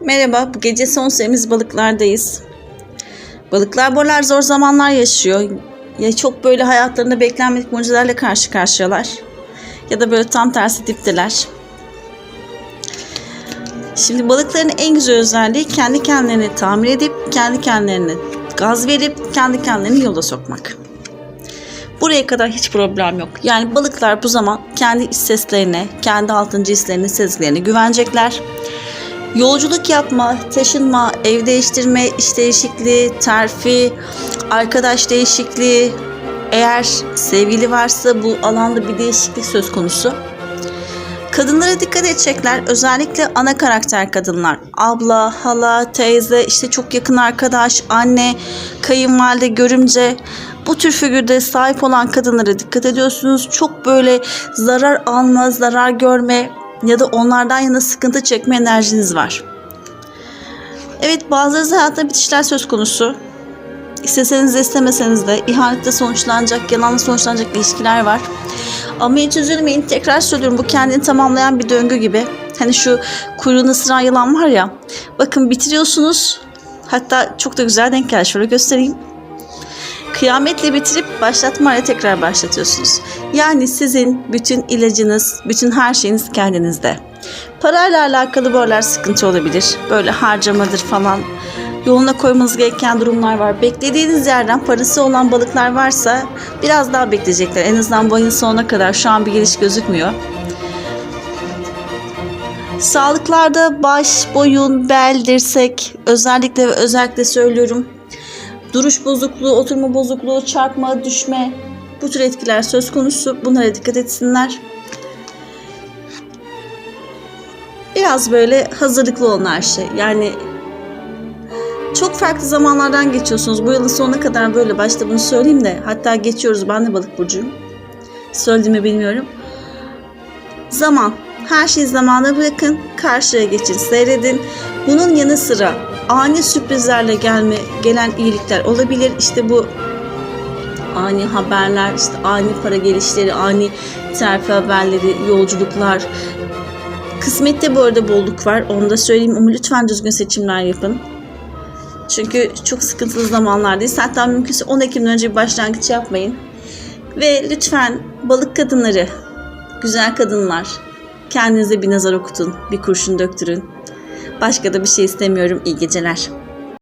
Merhaba, bu gece son serimiz balıklardayız. Balıklar buralar zor zamanlar yaşıyor. Ya çok böyle hayatlarında beklenmedik mucizelerle karşı karşıyalar. Ya da böyle tam tersi dipteler. Şimdi balıkların en güzel özelliği kendi kendilerini tamir edip, kendi kendilerine gaz verip, kendi kendilerini yola sokmak. Buraya kadar hiç problem yok. Yani balıklar bu zaman kendi seslerine, kendi altıncı hislerine, sezgilerine güvenecekler. Yolculuk yapma, taşınma, ev değiştirme, iş değişikliği, terfi, arkadaş değişikliği, eğer sevgili varsa bu alanda bir değişiklik söz konusu. Kadınlara dikkat edecekler. Özellikle ana karakter kadınlar. Abla, hala, teyze, işte çok yakın arkadaş, anne, kayınvalide, görümce. Bu tür figürde sahip olan kadınlara dikkat ediyorsunuz. Çok böyle zarar alma, zarar görme ya da onlardan yana sıkıntı çekme enerjiniz var. Evet bazılarınız hayatında bitişler söz konusu. İsteseniz de istemeseniz de ihanette sonuçlanacak, yalanla sonuçlanacak ilişkiler var. Ama hiç üzülmeyin. Tekrar söylüyorum bu kendini tamamlayan bir döngü gibi. Hani şu kuyruğunu ısıran yılan var ya. Bakın bitiriyorsunuz. Hatta çok da güzel denk geldi. Şöyle göstereyim. Kıyametle bitirip başlatmayla tekrar başlatıyorsunuz. Yani sizin bütün ilacınız, bütün her şeyiniz kendinizde. Parayla alakalı böyle sıkıntı olabilir. Böyle harcamadır falan yoluna koymanız gereken durumlar var. Beklediğiniz yerden parası olan balıklar varsa biraz daha bekleyecekler. En azından bu ayın sonuna kadar şu an bir geliş gözükmüyor. Sağlıklarda baş, boyun, bel, dirsek özellikle ve özellikle söylüyorum. Duruş bozukluğu, oturma bozukluğu, çarpma, düşme bu tür etkiler söz konusu. Bunlara dikkat etsinler. Biraz böyle hazırlıklı olun her şey. Yani çok farklı zamanlardan geçiyorsunuz. Bu yılın sonuna kadar böyle başta bunu söyleyeyim de hatta geçiyoruz. Ben de balık burcuyum. Söylediğimi bilmiyorum. Zaman. Her şeyi zamana bırakın. Karşıya geçin. Seyredin. Bunun yanı sıra ani sürprizlerle gelme, gelen iyilikler olabilir. İşte bu ani haberler, işte ani para gelişleri, ani terfi haberleri, yolculuklar. Kısmette bu arada bolluk var. Onu da söyleyeyim ama lütfen düzgün seçimler yapın. Çünkü çok sıkıntılı zamanlardayız. Hatta mümkünse 10 Ekim'den önce bir başlangıç yapmayın. Ve lütfen balık kadınları, güzel kadınlar kendinize bir nazar okutun, bir kurşun döktürün. Başka da bir şey istemiyorum. İyi geceler.